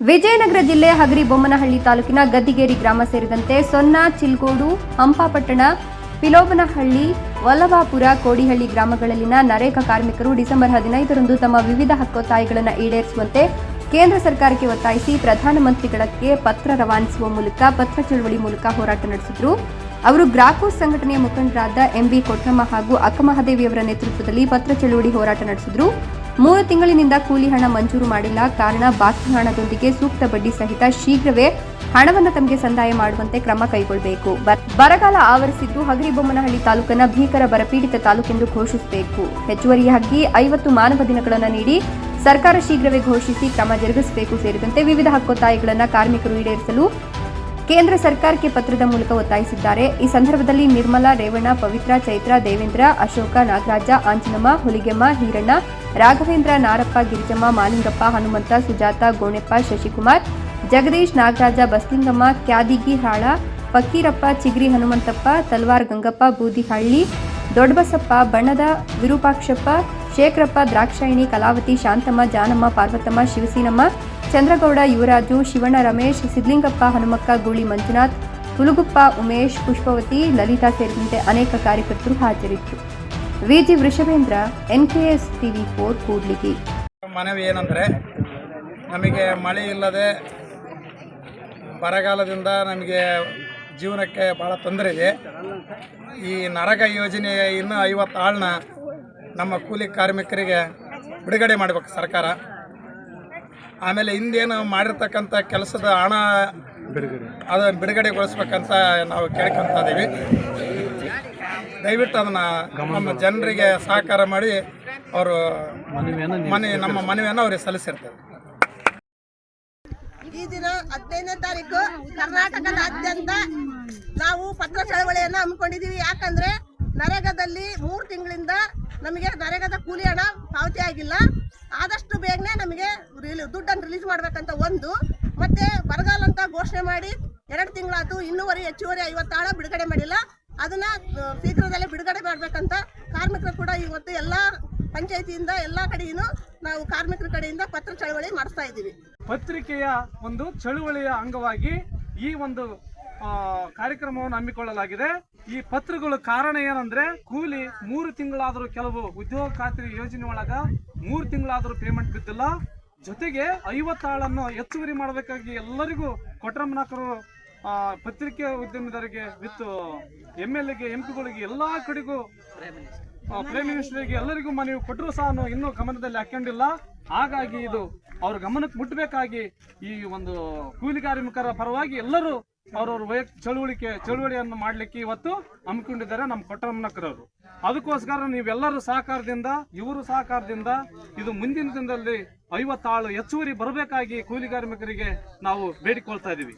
ವಿಜಯನಗರ ಜಿಲ್ಲೆ ಹಗರಿ ಬೊಮ್ಮನಹಳ್ಳಿ ತಾಲೂಕಿನ ಗದ್ದಿಗೇರಿ ಗ್ರಾಮ ಸೇರಿದಂತೆ ಸೊನ್ನ, ಚಿಲ್ಗೋಡು, ಹಂಪಾಪಟ್ಟಣ, ಪಿಲೋಬನಹಳ್ಳಿ, ವಲ್ಲಭಾಪುರ, ಕೋಡಿಹಳ್ಳಿ ಗ್ರಾಮಗಳಲ್ಲಿನ ನರೇಗಾ ಕಾರ್ಮಿಕರು ಡಿಸೆಂಬರ್ ಹದಿನೈದರಂದು ತಮ್ಮ ವಿವಿಧ ಹಕ್ಕೊತ್ತಾಯಗಳನ್ನು ಈಡೇರಿಸುವಂತೆ ಕೇಂದ್ರ ಸರ್ಕಾರಕ್ಕೆ ಒತ್ತಾಯಿಸಿ ಪ್ರಧಾನಮಂತ್ರಿಗಳಿಗೆ ಪತ್ರ ರವಾನಿಸುವ ಮೂಲಕ ಪತ್ರ ಚಳವಳಿ ಮೂಲಕ ಹೋರಾಟ ನಡೆಸಿದ್ರು. ಅವರು ಗ್ರಾಕೋಸ್ ಸಂಘಟನೆಯ ಮುಖಂಡರಾದ ಎಂಬಿ ಕೊಟ್ರಮ್ಮ ಹಾಗೂ ಅಕ್ಕಮಹಾದೇವಿಯವರ ನೇತೃತ್ವದಲ್ಲಿ ಪತ್ರ ಚಳವಳಿ ಹೋರಾಟ ನಡೆಸಿದ್ರು. ಮೂರು ತಿಂಗಳಿನಿಂದ ಕೂಲಿ ಹಣ ಮಂಜೂರು ಮಾಡಿಲ್ಲ. ಕಾರಣ ಬಾಕಿ ಹಣದೊಂದಿಗೆ ಸೂಕ್ತ ಬಡ್ಡಿ ಸಹಿತ ಶೀಘ್ರವೇ ಹಣವನ್ನು ತಮಗೆ ಸಂದಾಯ ಮಾಡುವಂತೆ ಕ್ರಮ ಕೈಗೊಳ್ಳಬೇಕು. ಬರ- ಬರಗಾಲ ಆವರಿಸಿದ್ದು ಹಗರಿಬೊಮ್ಮನಹಳ್ಳಿ ತಾಲೂಕನ್ನ ಭೀಕರ ಬರಪೀಡಿತ ತಾಲೂಕೆಂದು ಘೋಷಿಸಬೇಕು. ಹೆಚ್ಚುವರಿಯಾಗಿ ಐವತ್ತು ಮಾನವ ದಿನಗಳನ್ನು ನೀಡಿ ಸರ್ಕಾರ ಶೀಘ್ರವೇ ಘೋಷಿಸಿ ಕ್ರಮ ಜರುಗಿಸಬೇಕು. ಸೇರಿದಂತೆ ವಿವಿಧ ಹಕ್ಕೊತ್ತಾಯಗಳನ್ನು ಕಾರ್ಮಿಕರು ಈಡೇರಿಸಲು ಕೇಂದ್ರ ಸರ್ಕಾರಕ್ಕೆ ಪತ್ರದ ಮೂಲಕ ಒತ್ತಾಯಿಸಿದ್ದಾರೆ. ಈ ಸಂದರ್ಭದಲ್ಲಿ ನಿರ್ಮಲಾ, ರೇವಣ್ಣ, ಪವಿತ್ರ, ಚೈತ್ರ, ದೇವೇಂದ್ರ, ಅಶೋಕ, ನಾಗರಾಜ, ಆಂಜನಮ್ಮ, ಹುಲಿಗೆಮ್ಮ, ಹೀರಣ್ಣ, ರಾಘವೇಂದ್ರ, ನಾರಪ್ಪ, ಗಿರಿಜಮ್ಮ, ಮಾಲಿಂಗಪ್ಪ, ಹನುಮಂತ, ಸುಜಾತ, ಗೋಣೆಪ್ಪ, ಶಶಿಕುಮಾರ್, ಜಗದೀಶ್, ನಾಗರಾಜ, ಬಸ್ಲಿಂಗಮ್ಮ, ಕ್ಯಾದಿಗಿ, ಹಾಳ, ಫಕೀರಪ್ಪ, ಚಿಗ್ರಿ, ಹನುಮಂತಪ್ಪ, ತಲ್ವಾರ್, ಗಂಗಪ್ಪ, ಬೂದಿಹಳ್ಳಿ, ದೊಡ್ಡಬಸಪ್ಪ, ಬಣ್ಣದ, ವಿರೂಪಾಕ್ಷಪ್ಪ, ಶೇಖರಪ್ಪ, ದ್ರಾಕ್ಷಾಯಿಣಿ, ಕಲಾವತಿ, ಶಾಂತಮ್ಮ, ಜಾನಮ್ಮ, ಪಾರ್ವತಮ್ಮ, ಶಿವಸೀನಮ್ಮ ಚಂದ್ರಗೌಡ, ಯುವರಾಜು, ಶಿವಣ್ಣ ರಮೇಶ್ ಸಿದ್ಲಿಂಗಪ್ಪ ಹನುಮಕ್ಕ, ಗೂಳಿ ಮಂಜುನಾಥ್ ಹುಲುಗುಪ್ಪ ಉಮೇಶ್, ಪುಷ್ಪವತಿ, ಲಲಿತಾ ಸೇರಿದಂತೆ ಅನೇಕ ಕಾರ್ಯಕರ್ತರು ಹಾಜರಿದ್ದರು. V G Vrishabhendra, NKS TV four, Kudligi. ಮನವಿ ಏನಂದರೆ, ನಮಗೆ ಮಳೆ ಇಲ್ಲದೆ ಬರಗಾಲದಿಂದ ನಮಗೆ ಜೀವನಕ್ಕೆ ಭಾಳ ತೊಂದರೆ ಇದೆ. ಈ ನರಗ ಯೋಜನೆ ಇನ್ನೂ ಐವತ್ತು ಆಳನ್ನ ನಮ್ಮ ಕೂಲಿ ಕಾರ್ಮಿಕರಿಗೆ ಬಿಡುಗಡೆ ಮಾಡಬೇಕು ಸರ್ಕಾರ. ಆಮೇಲೆ ಹಿಂದೇನು ಮಾಡಿರ್ತಕ್ಕಂಥ ಕೆಲಸದ ಹಣ ಅದನ್ನು ಬಿಡುಗಡೆಗೊಳಿಸ್ಬೇಕಂತ ನಾವು ಕೇಳ್ಕೊತಾ ಇದ್ದೀವಿ ದಯವಿಟ್ಟು ಅದನ್ನು ನಮ್ಮ ಜನರಿಗೆ ಸಹಕಾರ ಮಾಡಿ ಅವರು ಮನೆ ನಮ್ಮ ಮನವಿಯನ್ನು ಅವ್ರಿಗೆ ಸಲ್ಲಿಸಿರ್ತಾರೆ. ಈ ದಿನ ಹದಿನೈದನೇ ತಾರೀಕು ಕರ್ನಾಟಕದಾದ್ಯಂತ ನಾವು ಪತ್ರ ಚಳವಳಿಯನ್ನು ಹಮ್ಮಿಕೊಂಡಿದ್ದೀವಿ. ಯಾಕಂದ್ರೆ ನರೇಗಾದಲ್ಲಿ ಮೂರು ತಿಂಗಳಿಂದ ನಮಗೆ ನರೇಗಾದ ಕೂಲಿ ಹಣ ಪಾವತಿ ಆಗಿಲ್ಲ ಆದಷ್ಟು ಬೇಗನೆ ನಮಗೆ ರಿಲಿ- ದುಡ್ಡನ್ನು ರಿಲೀಸ್ ಮಾಡ್ಬೇಕಂತ ಒಂದು, ಮತ್ತೆ ಬರಗಾಲ ಅಂತ ಘೋಷಣೆ ಮಾಡಿ ಎರಡು ತಿಂಗಳಾಯ್ತು, ಇನ್ನೂವರೆ, ಹೆಚ್ಚುವರಿ ಐವತ್ತು ಹಣ ಬಿಡುಗಡೆ ಮಾಡಿಲ್ಲ. ಅದನ್ನ ಶೀಘ್ರದಲ್ಲೇ ಬಿಡುಗಡೆ ಮಾಡ್ಬೇಕಂತ ಕಾರ್ಮಿಕರು ಕೂಡ ಇವತ್ತು ಎಲ್ಲ ಪಂಚಾಯತಿಯಿಂದ, ಎಲ್ಲಾ ಕಡೆಯೂ ನಾವು ಕಾರ್ಮಿಕರ ಕಡೆಯಿಂದ ಪತ್ರ ಚಳವಳಿ ಮಾಡಿಸ್ತಾ ಇದ್ದೀವಿ. ಪತ್ರಿಕೆಯ ಒಂದು ಚಳುವಳಿಯ ಅಂಗವಾಗಿ ಈ ಒಂದು ಕಾರ್ಯಕ್ರಮವನ್ನು ಹಮ್ಮಿಕೊಳ್ಳಲಾಗಿದೆ. ಈ ಪತ್ರಗಳು ಕಾರಣ ಏನಂದ್ರೆ, ಕೂಲಿ ಮೂರು ತಿಂಗಳಾದರೂ ಕೆಲವು ಉದ್ಯೋಗ ಖಾತ್ರಿ ಯೋಜನೆ ಒಳಗ ಮೂರು ತಿಂಗಳಾದರೂ ಪೇಮೆಂಟ್ ಬಿದ್ದಿಲ್ಲ. ಜೊತೆಗೆ ಐವತ್ತಾಳನ್ನು ಹೆಚ್ಚುವರಿ ಮಾಡಬೇಕಾಗಿ ಎಲ್ಲರಿಗೂ ಕೊಟ್ರಮ್ಮನಾಕರು ಪತ್ರಿಕೆ ಉದ್ಯಮದವರಿಗೆ ವಿತ್ ಎಂ ಎಲ್ ಎಗೆ, ಎಂ ಪಿಗಳಿಗೆ ಎಲ್ಲಾ ಕಡೆಗೂ ಪ್ರೈಮ್ ಮಿನಿಸ್ಟರ್ಗೆ ಎಲ್ಲರಿಗೂ ಮನವಿ ಕೊಟ್ಟರು ಸಹ ಇನ್ನೂ ಗಮನದಲ್ಲಿ ಹಾಕೊಂಡಿಲ್ಲ. ಹಾಗಾಗಿ ಇದು ಅವ್ರ ಗಮನಕ್ಕೆ ಮುಟ್ಟಬೇಕಾಗಿ ಈ ಒಂದು ಕೂಲಿ ಕಾರ್ಮಿಕರ ಪರವಾಗಿ ಎಲ್ಲರೂ ಅವ್ರವ್ರ ವೈಯಕ್ತಿಕ ಚಳುವಳಿಕೆ, ಚಳುವಳಿಯನ್ನು ಮಾಡಲಿಕ್ಕೆ ಇವತ್ತು ಹಮ್ಮಿಕೊಂಡಿದ್ದಾರೆ ನಮ್ಮ ಕೊಟ್ಟರಮ್ಮನಕರವರು ಅದಕ್ಕೋಸ್ಕರ ನೀವೆಲ್ಲರೂ ಸಹಕಾರದಿಂದ, ಇವರು ಸಹಕಾರದಿಂದ ಇದು ಮುಂದಿನ ದಿನದಲ್ಲಿ ಐವತ್ತಾಳು ಹೆಚ್ಚುವರಿ ಬರಬೇಕಾಗಿ ಕೂಲಿ ಕಾರ್ಮಿಕರಿಗೆ ನಾವು ಬೇಡಿಕೊಳ್ತಾ ಇದೀವಿ.